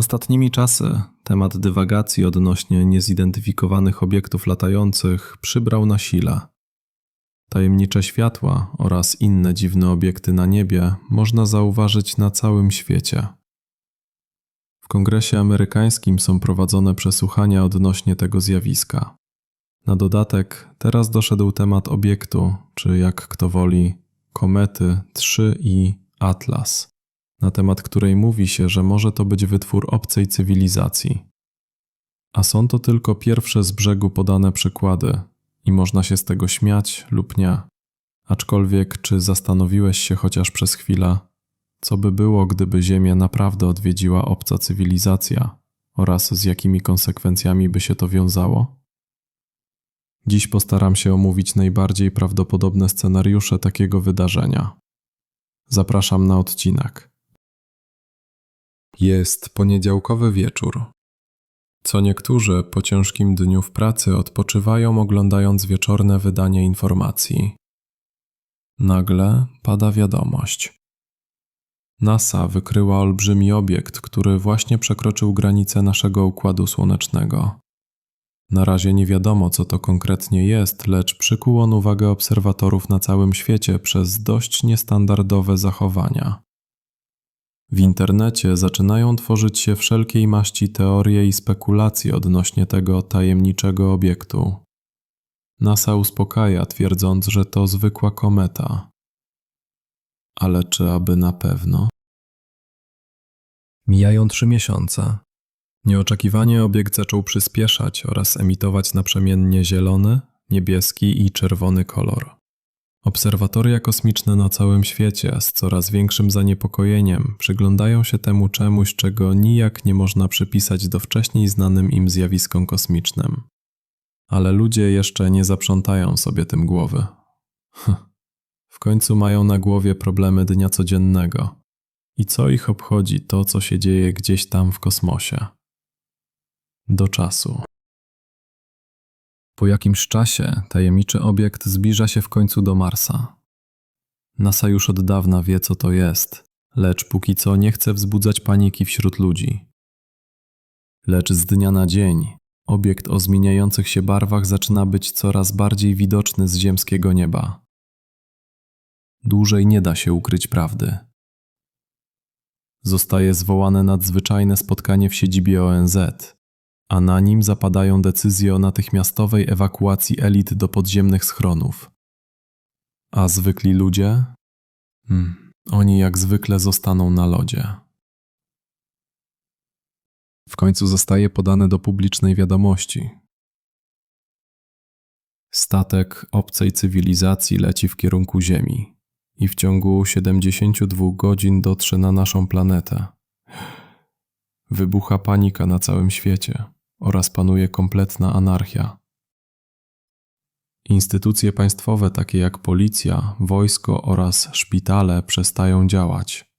Ostatnimi czasy temat dywagacji odnośnie niezidentyfikowanych obiektów latających przybrał na sile. Tajemnicze światła oraz inne dziwne obiekty na niebie można zauważyć na całym świecie. W Kongresie Amerykańskim są prowadzone przesłuchania odnośnie tego zjawiska. Na dodatek teraz doszedł temat obiektu, czy jak kto woli, komety 3 i Atlas, na temat której mówi się, że może to być wytwór obcej cywilizacji. A są to tylko pierwsze z brzegu podane przykłady, i można się z tego śmiać lub nie. Aczkolwiek, czy zastanowiłeś się chociaż przez chwilę, co by było, gdyby Ziemię naprawdę odwiedziła obca cywilizacja oraz z jakimi konsekwencjami by się to wiązało? Dziś postaram się omówić najbardziej prawdopodobne scenariusze takiego wydarzenia. Zapraszam na odcinek. Jest poniedziałkowy wieczór. Co niektórzy po ciężkim dniu w pracy odpoczywają oglądając wieczorne wydanie informacji. Nagle pada wiadomość. NASA wykryła olbrzymi obiekt, który właśnie przekroczył granicę naszego układu słonecznego. Na razie nie wiadomo, co to konkretnie jest, lecz przykuł on uwagę obserwatorów na całym świecie przez dość niestandardowe zachowania. W internecie zaczynają tworzyć się wszelkiej maści teorie i spekulacje odnośnie tego tajemniczego obiektu. NASA uspokaja, twierdząc, że to zwykła kometa. Ale czy aby na pewno? Mijają trzy miesiące. Nieoczekiwanie obiekt zaczął przyspieszać oraz emitować naprzemiennie zielony, niebieski i czerwony kolor. Obserwatoria kosmiczne na całym świecie z coraz większym zaniepokojeniem przyglądają się temu czemuś, czego nijak nie można przypisać do wcześniej znanym im zjawiskom kosmicznym. Ale ludzie jeszcze nie zaprzątają sobie tym głowy. w końcu mają na głowie problemy dnia codziennego. I co ich obchodzi to, co się dzieje gdzieś tam w kosmosie? Do czasu. Po jakimś czasie tajemniczy obiekt zbliża się w końcu do Marsa. NASA już od dawna wie, co to jest, lecz póki co nie chce wzbudzać paniki wśród ludzi. Lecz z dnia na dzień obiekt o zmieniających się barwach zaczyna być coraz bardziej widoczny z ziemskiego nieba. Dłużej nie da się ukryć prawdy. Zostaje zwołane nadzwyczajne spotkanie w siedzibie ONZ, a na nim zapadają decyzje o natychmiastowej ewakuacji elit do podziemnych schronów. A zwykli ludzie? Hmm, oni jak zwykle zostaną na lodzie. W końcu zostaje podane do publicznej wiadomości. Statek obcej cywilizacji leci w kierunku Ziemi i w ciągu 72 godzin dotrze na naszą planetę. Wybucha panika na całym świecie oraz panuje kompletna anarchia. Instytucje państwowe takie jak policja, wojsko oraz szpitale przestają działać.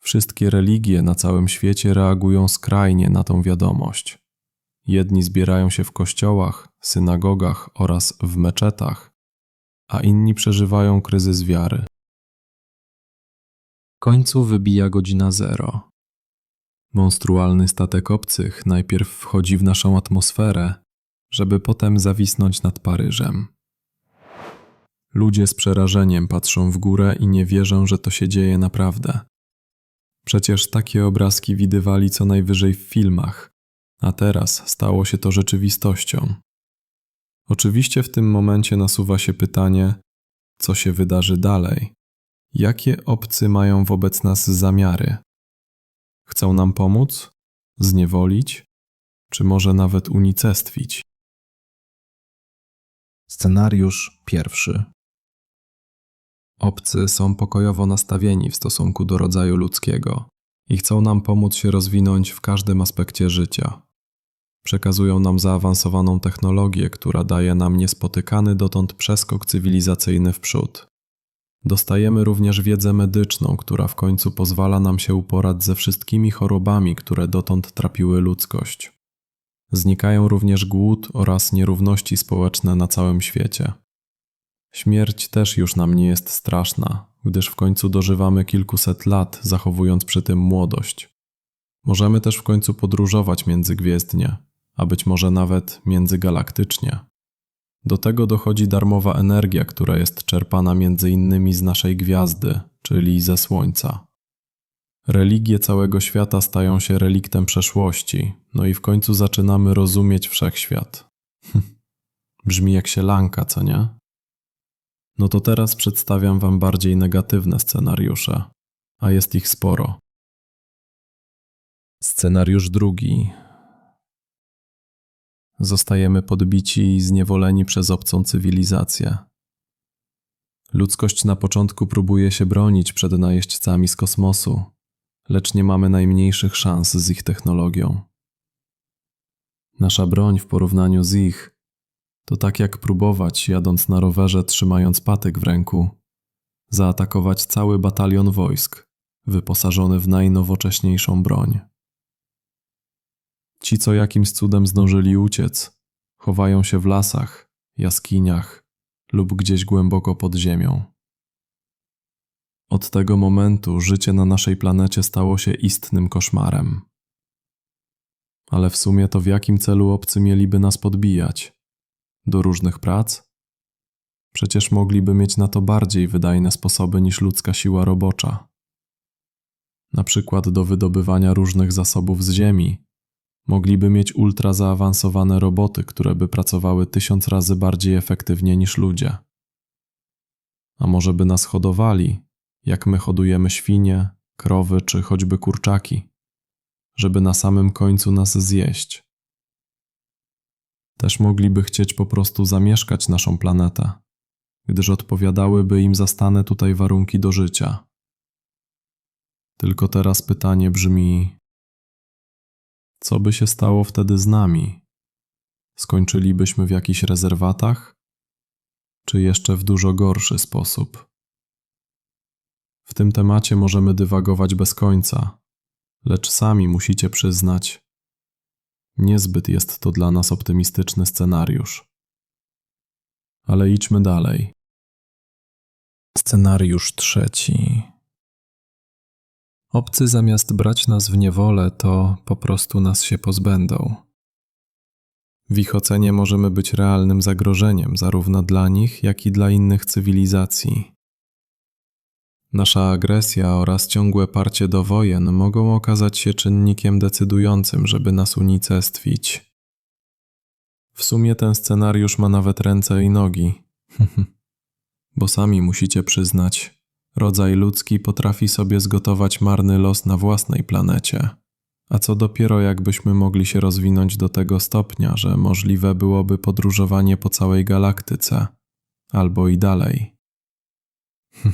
Wszystkie religie na całym świecie reagują skrajnie na tą wiadomość. Jedni zbierają się w kościołach, synagogach oraz w meczetach, a inni przeżywają kryzys wiary. W końcu wybija godzina zero. Monstrualny statek obcych najpierw wchodzi w naszą atmosferę, żeby potem zawisnąć nad Paryżem. Ludzie z przerażeniem patrzą w górę i nie wierzą, że to się dzieje naprawdę. Przecież takie obrazki widywali co najwyżej w filmach, a teraz stało się to rzeczywistością. Oczywiście w tym momencie nasuwa się pytanie, co się wydarzy dalej? Jakie obcy mają wobec nas zamiary? Chcą nam pomóc, zniewolić, czy może nawet unicestwić. Scenariusz pierwszy. Obcy są pokojowo nastawieni w stosunku do rodzaju ludzkiego i chcą nam pomóc się rozwinąć w każdym aspekcie życia. Przekazują nam zaawansowaną technologię, która daje nam niespotykany dotąd przeskok cywilizacyjny w przód. Dostajemy również wiedzę medyczną, która w końcu pozwala nam się uporać ze wszystkimi chorobami, które dotąd trapiły ludzkość. Znikają również głód oraz nierówności społeczne na całym świecie. Śmierć też już nam nie jest straszna, gdyż w końcu dożywamy kilkuset lat, zachowując przy tym młodość. Możemy też w końcu podróżować międzygwiezdnie, a być może nawet międzygalaktycznie. Do tego dochodzi darmowa energia, która jest czerpana między innymi z naszej gwiazdy, czyli ze Słońca. Religie całego świata stają się reliktem przeszłości, no i w końcu zaczynamy rozumieć wszechświat. Brzmi jak sielanka, co nie? No to teraz przedstawiam Wam bardziej negatywne scenariusze, a jest ich sporo. Scenariusz drugi. Zostajemy podbici i zniewoleni przez obcą cywilizację. Ludzkość na początku próbuje się bronić przed najeźdźcami z kosmosu, lecz nie mamy najmniejszych szans z ich technologią. Nasza broń w porównaniu z ich to tak jak próbować, jadąc na rowerze, trzymając patyk w ręku, zaatakować cały batalion wojsk, wyposażony w najnowocześniejszą broń. Ci, co jakimś cudem zdążyli uciec, chowają się w lasach, jaskiniach lub gdzieś głęboko pod ziemią. Od tego momentu życie na naszej planecie stało się istnym koszmarem. Ale w sumie to w jakim celu obcy mieliby nas podbijać? Do różnych prac? Przecież mogliby mieć na to bardziej wydajne sposoby niż ludzka siła robocza. Na przykład do wydobywania różnych zasobów z ziemi. Mogliby mieć ultra zaawansowane roboty, które by pracowały tysiąc razy bardziej efektywnie niż ludzie. A może by nas hodowali, jak my hodujemy świnie, krowy czy choćby kurczaki, żeby na samym końcu nas zjeść. Też mogliby chcieć po prostu zamieszkać naszą planetę, gdyż odpowiadałyby im zastane tutaj warunki do życia. Tylko teraz pytanie brzmi: co by się stało wtedy z nami? Skończylibyśmy w jakichś rezerwatach? Czy jeszcze w dużo gorszy sposób? W tym temacie możemy dywagować bez końca, lecz sami musicie przyznać, niezbyt jest to dla nas optymistyczny scenariusz. Ale idźmy dalej. Scenariusz trzeci. Obcy zamiast brać nas w niewolę, to po prostu nas się pozbędą. W ich ocenie możemy być realnym zagrożeniem zarówno dla nich, jak i dla innych cywilizacji. Nasza agresja oraz ciągłe parcie do wojen mogą okazać się czynnikiem decydującym, żeby nas unicestwić. W sumie ten scenariusz ma nawet ręce i nogi. Bo sami musicie przyznać, rodzaj ludzki potrafi sobie zgotować marny los na własnej planecie. A co dopiero jakbyśmy mogli się rozwinąć do tego stopnia, że możliwe byłoby podróżowanie po całej galaktyce, albo i dalej.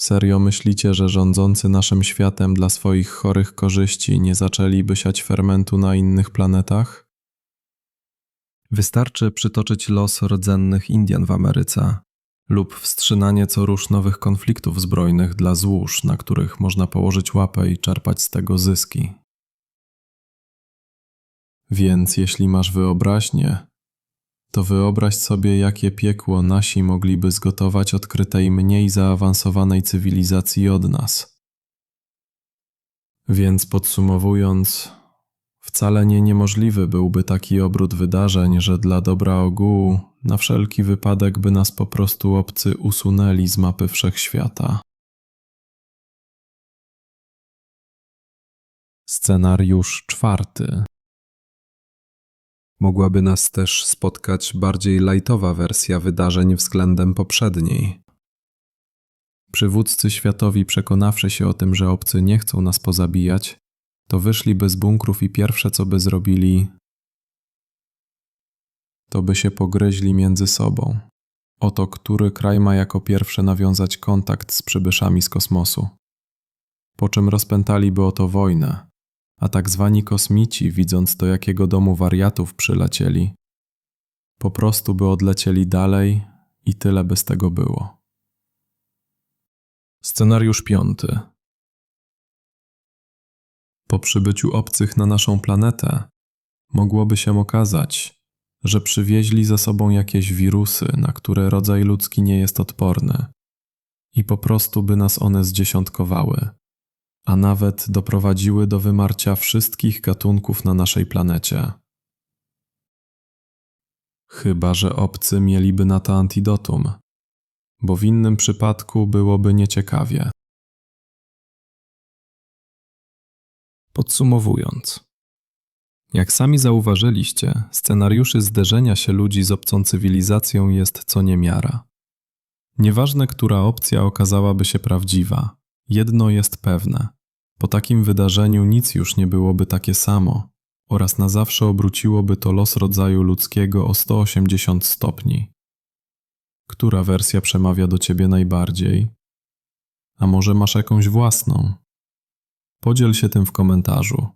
Serio myślicie, że rządzący naszym światem dla swoich chorych korzyści nie zaczęliby siać fermentu na innych planetach? Wystarczy przytoczyć los rdzennych Indian w Ameryce lub wstrzynanie co rusz nowych konfliktów zbrojnych dla złóż, na których można położyć łapę i czerpać z tego zyski. Więc jeśli masz wyobraźnię, to wyobraź sobie, jakie piekło nasi mogliby zgotować odkrytej mniej zaawansowanej cywilizacji od nas. Więc podsumowując, wcale nie niemożliwy byłby taki obrót wydarzeń, że dla dobra ogółu na wszelki wypadek by nas po prostu obcy usunęli z mapy wszechświata. Scenariusz czwarty. Mogłaby nas też spotkać bardziej lajtowa wersja wydarzeń względem poprzedniej. Przywódcy światowi, przekonawszy się o tym, że obcy nie chcą nas pozabijać, to wyszliby z bunkrów i pierwsze co by zrobili, to by się pogryźli między sobą. Oto który kraj ma jako pierwsze nawiązać kontakt z przybyszami z kosmosu. Po czym rozpętaliby oto wojnę, a tak zwani kosmici, widząc do jakiego domu wariatów przylecieli, po prostu by odlecieli dalej i tyle by z tego było. Scenariusz piąty. Po przybyciu obcych na naszą planetę mogłoby się okazać, że przywieźli ze sobą jakieś wirusy, na które rodzaj ludzki nie jest odporny, i po prostu by nas one zdziesiątkowały a nawet doprowadziły do wymarcia wszystkich gatunków na naszej planecie. Chyba, że obcy mieliby na to antidotum, bo w innym przypadku byłoby nieciekawie. Podsumowując, jak sami zauważyliście, scenariuszy zderzenia się ludzi z obcą cywilizacją jest co niemiara. Nieważne, która opcja okazałaby się prawdziwa, jedno jest pewne: po takim wydarzeniu nic już nie byłoby takie samo oraz na zawsze obróciłoby to los rodzaju ludzkiego o 180 stopni. Która wersja przemawia do ciebie najbardziej? A może masz jakąś własną? Podziel się tym w komentarzu.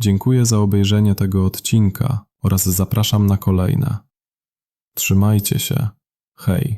Dziękuję za obejrzenie tego odcinka oraz zapraszam na kolejne. Trzymajcie się. Hej.